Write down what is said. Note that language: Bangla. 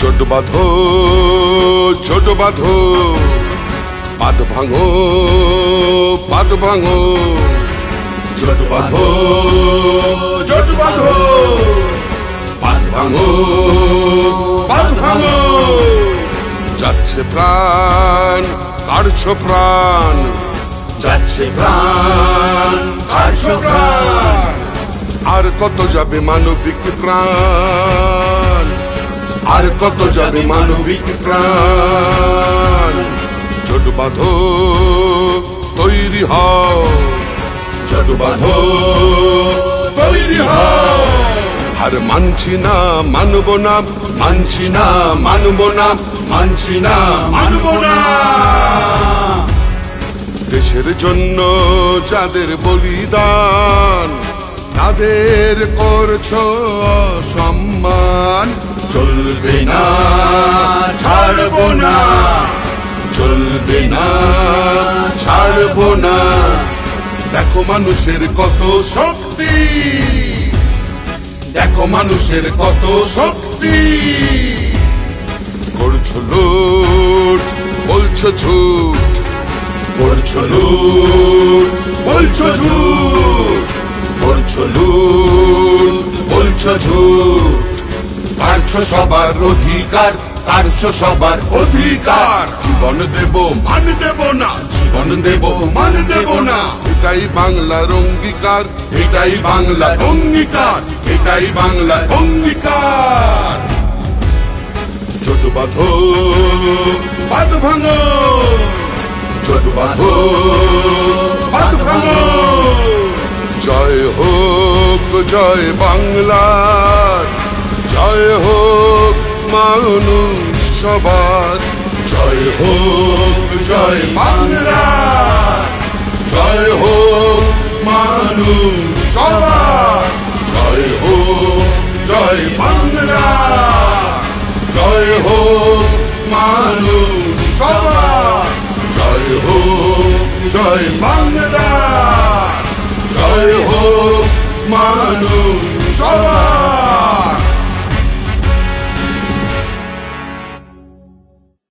ছোট বাঁধো ছোট বাঁধো। পাদ ভাঙো পাদ ভাঙো। ছোট বাঁধো ছোট বাঁধো। পাদ ভাঙো পাদ ভাঙো। যাচ্ছে প্রাণ কাড়ছো প্রাণ। যাচ্ছে প্রাণ কাড়ছো প্রাণ। আর কত যাবে মানবিক প্রাণ? আর কত যাবে মানবিক প্রাণ? ছোট বাঁধো, তৈরি হও। ছোট বাঁধো, তৈরি হও। আর মানছি না, মানব না, মানছি না, মানব না, মানছি না, মানব না। দেশের জন্য যাদের বলিদান, তাদের করছ সম্মান চলবে না, ছাড়বো না, চলবে না, ছাড়বো না। দেখো মানুষের কত শক্তি, দেখো মানুষের কত শক্তি। করছ লুট, বলছো ঝুট, করছ লুট, বলছো ঝুট, করছ লুট, বলছো ঝুট। কারছো সবার অধিকার কারছো সবার অধিকার। জীবন দেব মান দেব না। জীবন দেব মান দেব না। এটাই বাংলার অঙ্গীকার এটাই বাংলার অঙ্গীকার এটাই বাংলার অঙ্গীকার। ছোট বাঁধো বাদ ভাঙো। ছোট বাঁধো বাদ ভাঙো। জয় হোক জয় হোক মানুষ সবার জয় হোক, জয় বাংলার জয় হোক মানুষ সবার জয় হোক, জয় বাংলার জয় হোক মানুষ সবার জয় হোক, জয় বাংলা।